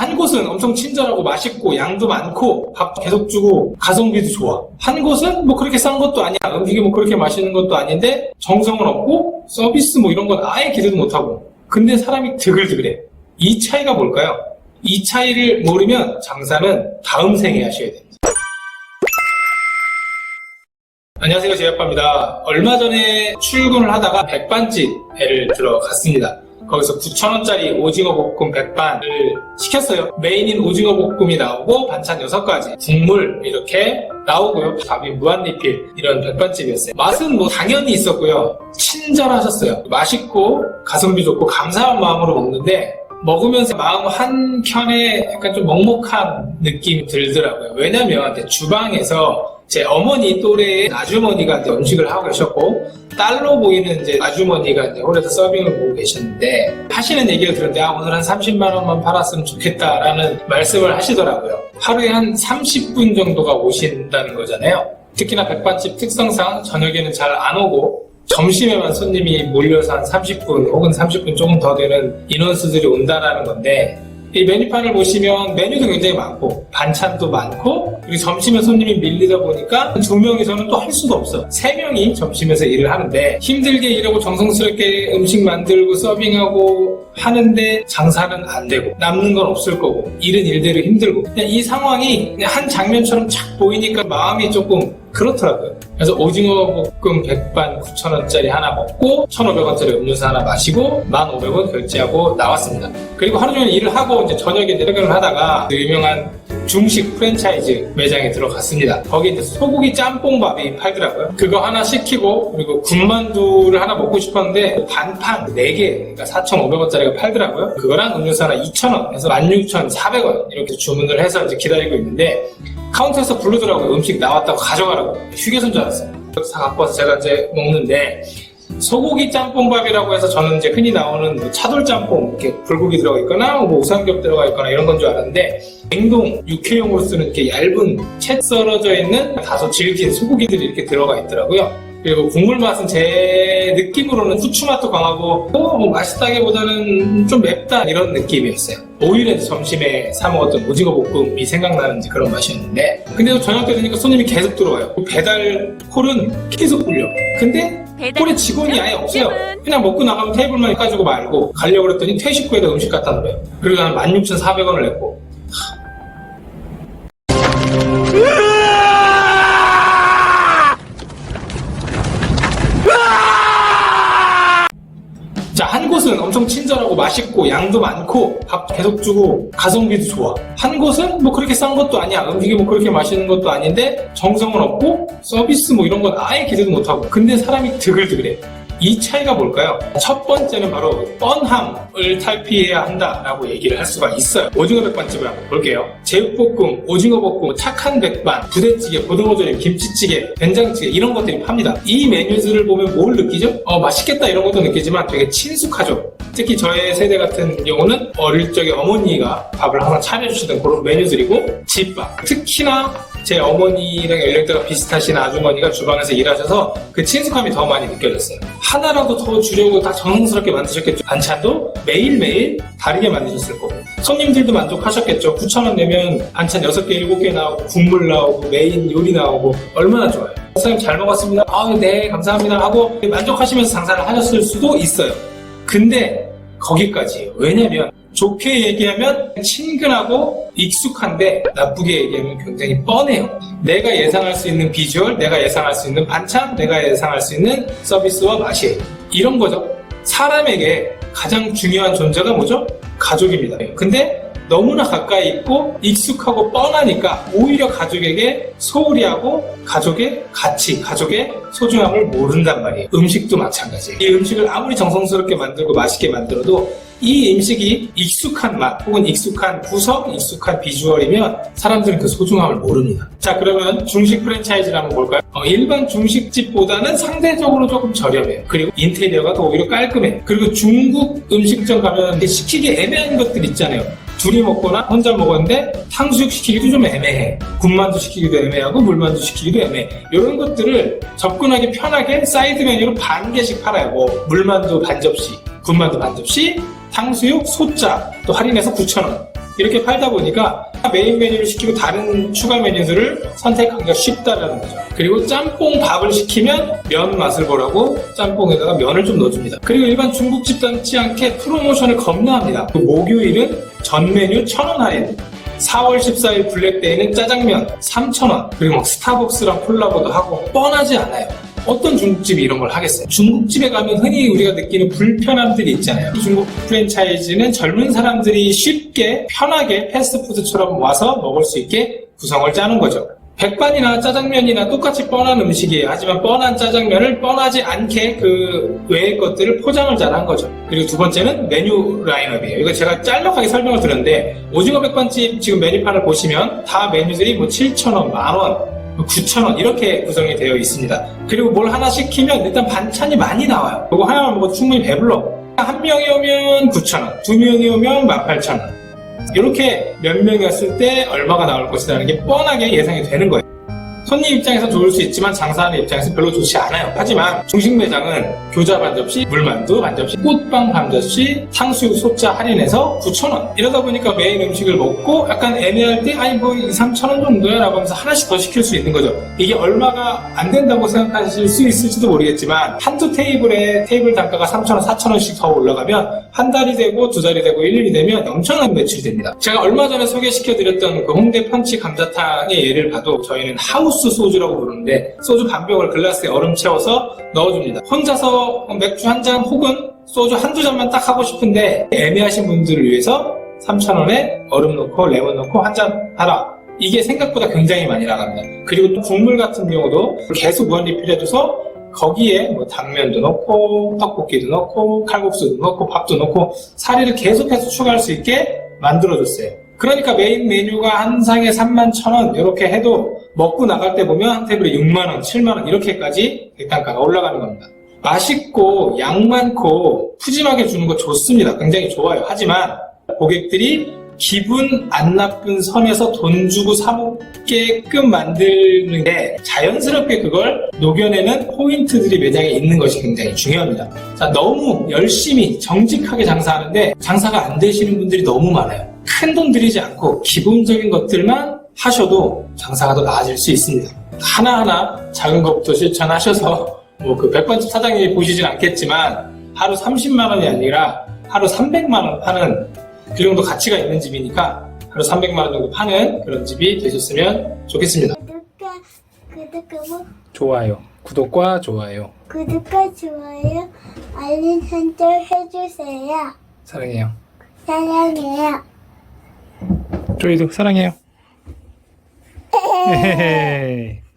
한 곳은 엄청 친절하고 맛있고 양도 많고 밥 계속 주고 가성비도 좋아. 한 곳은 뭐 그렇게 싼 것도 아니야. 음식이 뭐 그렇게 맛있는 것도 아닌데 정성은 없고 서비스 뭐 이런 건 아예 기대도 못하고. 근데 사람이 드글드글해. 이 차이가 뭘까요? 이 차이를 모르면 장사는 다음 생에 하셔야 됩니다. 안녕하세요 제이아빠입니다. 얼마 전에 출근을 하다가 백반집에를 들어갔습니다. 거기서 9,000원짜리 오징어 볶음 백반을 시켰어요. 메인인 오징어 볶음이 나오고 반찬 6가지, 국물 이렇게 나오고요. 밥이 무한리필 이런 백반집이었어요. 맛은 뭐 당연히 있었고요. 친절하셨어요. 맛있고 가성비 좋고 감사한 마음으로 먹는데 먹으면서 마음 한 켠에 약간 좀 먹먹한 느낌이 들더라고요. 왜냐면 이제 주방에서 제 어머니 또래의 아주머니가 이제 음식을 하고 계셨고 딸로 보이는 이제 아주머니가 이제 홀에서 서빙을 보고 계셨는데 하시는 얘기를 들었는데 아 오늘 한 30만 원만 팔았으면 좋겠다라는 말씀을 하시더라고요. 하루에 한 30분 정도가 오신다는 거잖아요. 특히나 백반집 특성상 저녁에는 잘 안 오고 점심에만 손님이 몰려서 한 30분 혹은 30분 조금 더 되는 인원수들이 온다라는 건데 이 메뉴판을 보시면 메뉴도 굉장히 많고 반찬도 많고 그리고 점심에 손님이 밀리다 보니까 두 명이서는 또 할 수가 없어 세 명이 점심에서 일을 하는데 힘들게 일하고 정성스럽게 음식 만들고 서빙하고 하는데 장사는 안 되고 남는 건 없을 거고 일은 일대로 힘들고. 그냥 이 상황이 그냥 한 장면처럼 착 보이니까 마음이 조금 그렇더라고요. 그래서 오징어 볶음 백반 9,000원짜리 하나 먹고 1,500원짜리 음료수 하나 마시고 1,500원 결제하고 나왔습니다. 그리고 하루 종일 일을 하고 이제 저녁에 퇴근을 하다가 그 유명한 중식 프랜차이즈 매장에 들어갔습니다. 거기 이제 소고기 짬뽕밥이 팔더라고요. 그거 하나 시키고 그리고 군만두를 하나 먹고 싶었는데 반판 4개 그러니까 4,500원짜리가 팔더라고요. 그거랑 음료수 하나 2,000원 해서 16,400원 이렇게 주문을 해서 이제 기다리고 있는데 카운터에서 부르더라고요. 음식 나왔다고 가져가라고. 휴게소인 줄 알았어요. 다 갖고 와서 제가 이제 먹는데 소고기 짬뽕밥이라고 해서 저는 이제 흔히 나오는 뭐 차돌 짬뽕 이렇게 불고기 들어가 있거나 뭐 우삼겹 들어가 있거나 이런 건 줄 알았는데 냉동 육회용으로 쓰는 이렇게 얇은 채 썰어져 있는 다소 질긴 소고기들이 이렇게 들어가 있더라고요. 그리고 국물 맛은 제 느낌으로는 후추 맛도 강하고 어, 뭐 맛있다기보다는 좀 맵다 이런 느낌이었어요. 오히려 점심에 사 먹었던 오징어 볶음이 생각나는 그런 맛이었는데 근데 또 저녁 때 되니까 손님이 계속 들어와요. 배달 콜은 계속 불려. 근데 홀에 직원이 아예 없어요. 그냥 먹고 나가면 테이블만 가지고 말고 가려고 그랬더니 퇴식구에다 음식 갖다 놓아요. 그리고 한 16,400원을 냈고 엄청 친절하고 맛있고 양도 많고 밥 계속 주고 가성비도 좋아. 한 곳은 뭐 그렇게 싼 것도 아니야. 음식이 뭐 그렇게 맛있는 것도 아닌데 정성은 없고 서비스 뭐 이런 건 아예 기대도 못하고. 근데 사람이 드글드글해. 이 차이가 뭘까요? 첫 번째는 바로 뻔함을 탈피해야 한다라고 얘기를 할 수가 있어요. 오징어 백반집을 한번 볼게요. 제육볶음, 오징어 볶음, 착한 백반, 부대찌개, 고등어조림, 김치찌개, 된장찌개 이런 것들이 팝니다. 이 메뉴들을 보면 뭘 느끼죠? 어 맛있겠다 이런 것도 느끼지만 되게 친숙하죠. 특히 저의 세대 같은 경우는 어릴 적에 어머니가 밥을 항상 차려주시던 그런 메뉴들이고 집밥 특히나 제 어머니랑 연령대가 비슷하신 아주머니가 주방에서 일하셔서 그 친숙함이 더 많이 느껴졌어요. 하나라도 더 주려고 다 정성스럽게 만드셨겠죠. 반찬도 매일매일 다르게 만드셨을 거고. 손님들도 만족하셨겠죠. 9,000원 내면 반찬 6개, 7개 나오고, 국물 나오고, 메인 요리 나오고, 얼마나 좋아요. 사장님 잘 먹었습니다. 아, 네, 감사합니다. 하고 만족하시면서 장사를 하셨을 수도 있어요. 근데 거기까지예요. 왜냐면 좋게 얘기하면 친근하고 익숙한데 나쁘게 얘기하면 굉장히 뻔해요. 내가 예상할 수 있는 비주얼, 내가 예상할 수 있는 반찬, 내가 예상할 수 있는 서비스와 맛이에요. 이런 거죠. 사람에게 가장 중요한 존재가 뭐죠? 가족입니다. 근데 너무나 가까이 있고 익숙하고 뻔하니까 오히려 가족에게 소홀히 하고 가족의 가치, 가족의 소중함을 모른단 말이에요. 음식도 마찬가지예요. 이 음식을 아무리 정성스럽게 만들고 맛있게 만들어도 이 음식이 익숙한 맛 혹은 익숙한 구성, 익숙한 비주얼이면 사람들은 그 소중함을 모릅니다. 자 그러면 중식 프랜차이즈를 한번 볼까요? 어, 일반 중식집보다는 상대적으로 조금 저렴해요. 그리고 인테리어가 더 오히려 깔끔해요. 그리고 중국 음식점 가면 시키기 애매한 것들 있잖아요. 둘이 먹거나 혼자 먹었는데 탕수육 시키기도 좀 애매해. 군만두 시키기도 애매하고 물만두 시키기도 애매해. 이런 것들을 접근하기 편하게 사이드 메뉴로 반 개씩 팔아요. 뭐 물만두 반 접시, 군만두 반 접시, 탕수육 소자 또 할인해서 9,000원. 이렇게 팔다 보니까 메인 메뉴를 시키고 다른 추가 메뉴들을 선택하기가 쉽다라는 거죠. 그리고 짬뽕 밥을 시키면 면 맛을 보라고 짬뽕에다가 면을 좀 넣어줍니다. 그리고 일반 중국집 닮지 않게 프로모션을 겁나 합니다. 그 목요일은 전 메뉴 1,000원 할인. 4월 14일 블랙데이는 짜장면 3,000원. 그리고 막 스타벅스랑 콜라보도 하고 뻔하지 않아요. 어떤 중국집이 이런 걸 하겠어요? 중국집에 가면 흔히 우리가 느끼는 불편함들이 있잖아요. 이 중국 프랜차이즈는 젊은 사람들이 쉽게 편하게 패스트푸드처럼 와서 먹을 수 있게 구성을 짜는 거죠. 백반이나 짜장면이나 똑같이 뻔한 음식이에요. 하지만 뻔한 짜장면을 뻔하지 않게 그 외의 것들을 포장을 잘한 거죠. 그리고 두 번째는 메뉴 라인업이에요. 이거 제가 짤막하게 설명을 드렸는데 오징어 백반집 지금 메뉴판을 보시면 다 메뉴들이 뭐 7,000원, 만원, 9,000원 이렇게 구성이 되어 있습니다. 그리고 뭘 하나 시키면 일단 반찬이 많이 나와요. 그거 하나만 먹어도 충분히 배불러. 한 명이 오면 9,000원, 두 명이 오면 18,000원. 이렇게 몇 명이었을 때 얼마가 나올 것이라는 게 뻔하게 예상이 되는 거예요. 손님 입장에서 좋을 수 있지만 장사하는 입장에서 별로 좋지 않아요. 하지만 중식 매장은 교자 반 접시, 물만두 반 접시, 꽃빵 반 접시, 탕수육 소자 할인해서 9,000원. 이러다 보니까 메인 음식을 먹고 약간 애매할 때 아니 뭐 2, 3,000원 정도야 라고 하면서 하나씩 더 시킬 수 있는 거죠. 이게 얼마가 안 된다고 생각하실 수 있을지도 모르겠지만 한두 테이블에 테이블 단가가 3,000원, 4,000원씩 더 올라가면 한 달이 되고 두 달이 되고 1년이 되면 엄청난 매출이 됩니다. 제가 얼마 전에 소개시켜드렸던 그 홍대 펀치 감자탕의 예를 봐도 저희는 하우스 소주라고 부르는데 소주 반 병을 글라스에 얼음 채워서 넣어줍니다. 혼자서 맥주 한 잔 혹은 소주 한두 잔만 딱 하고 싶은데 애매하신 분들을 위해서 3,000원에 얼음 넣고 레몬 넣고 한 잔 하라. 이게 생각보다 굉장히 많이 나갑니다. 그리고 또 국물 같은 경우도 계속 무한 리필해줘서 거기에 뭐 당면도 넣고 떡볶이도 넣고 칼국수도 넣고 밥도 넣고 사리를 계속해서 추가할 수 있게 만들어줬어요. 그러니까 메인 메뉴가 한 상에 3만 1,000원 이렇게 해도 먹고 나갈 때 보면 한 테이블에 6만 원, 7만 원 이렇게까지 객단가가 올라가는 겁니다. 맛있고 양 많고 푸짐하게 주는 거 좋습니다. 굉장히 좋아요. 하지만 고객들이 기분 안 나쁜 선에서 돈 주고 사 먹게끔 만드는 게 자연스럽게 그걸 녹여내는 포인트들이 매장에 있는 것이 굉장히 중요합니다. 자, 너무 열심히 정직하게 장사하는데 장사가 안 되시는 분들이 너무 많아요. 큰 돈 들이지 않고 기본적인 것들만 하셔도 장사가 더 나아질 수 있습니다. 하나하나 작은 것부터 실천하셔서 뭐그 백반집 사장님이 보시진 않겠지만 하루 30만 원이 아니라 하루 300만 원 파는 그 정도 가치가 있는 집이니까 하루 300만 원 정도 파는 그런 집이 되셨으면 좋겠습니다. 구독과 구독과 좋아요. 구독과 좋아요. 구독과 좋아요 알림 설정 해주세요. 사랑해요. 사랑해요. 조이도 사랑해요. 헤헤헤.